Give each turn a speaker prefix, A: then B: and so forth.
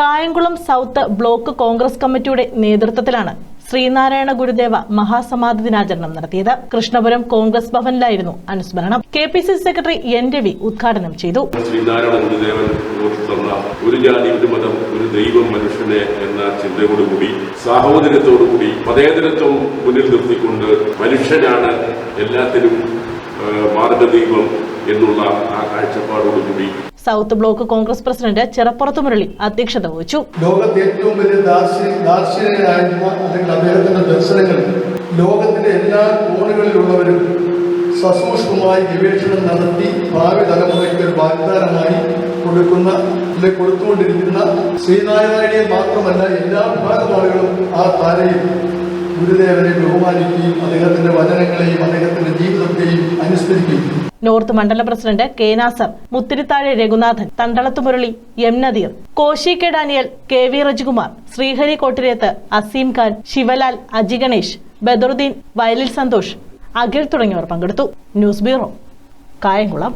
A: Kayamkulam south block Congress കമ്മിറ്റിയുടെ നേതൃത്വത്തിലാണ് ശ്രീനാരായണ ഗുരുദേവ മഹാസമാധി ദിനാചരണം നടത്തിയത്. കൃഷ്ണപുരം കോൺഗ്രസ് ഭവനിലായിരുന്നു അനുസ്മരണം. K P C secretary N Ravi ഉദ്ഘാടനം ചെയ്തു.
B: ശ്രീനാരായണ ഗുരുദേവൻ ഒരു ജാതി ഒരു മതം ഒരു ദൈവം മനുഷ്യനെ എന്ന ചിന്തയോടുകൂടി സാഹോദര്യത്തോടുകൂടി മതേതരത്വം മുന്നിൽ നിർത്തിക്കൊണ്ട് മനുഷ്യനാണ് എല്ലാത്തിനും മാർഗദൈവം എന്നുള്ള ആ കാഴ്ചപ്പാടോടുകൂടി
A: south block Congress president Chirappurath Murali അധ്യക്ഷത വഹിച്ചു.
C: ലോകത്തെ ഏറ്റവും വലിയ ദാർശനി ദാർശനികനായിരുന്ന അല്ലെങ്കിൽ അദ്ദേഹത്തിന്റെ ദർശനങ്ങൾ ലോകത്തിന്റെ എല്ലാ കോണുകളിലുള്ളവരും സസൂക്ഷ്മമായി ഗവേഷണം നടത്തി ഭാവി തലമുറയ്ക്ക് ഒരു വാഗ്ദാനമായി കൊടുക്കുന്ന അല്ലെ കൊടുത്തുകൊണ്ടിരിക്കുന്ന ശ്രീനാരായണയെ മാത്രമല്ല എല്ലാ വിഭാഗം ആളുകളും ആ താരയും ഗുരുദേവനെ ബഹുമാനിക്കുകയും അദ്ദേഹത്തിന്റെ വചനങ്ങളെയും അദ്ദേഹത്തിന്റെ ജീവിതത്തെയും
A: നോർത്ത് മണ്ഡലം president K Nasar Muthirithazhe Raghunathan Thandalath Murali M Nadeer Koshy K Daniel K V Rejikumar Sreehari Kottireth Aseem Khan Sivalal Aji Ganesh Badaruddin Vayalil Santhosh Akhil തുടങ്ങിയവർ പങ്കെടുത്തു. News bureau Kayamkulam.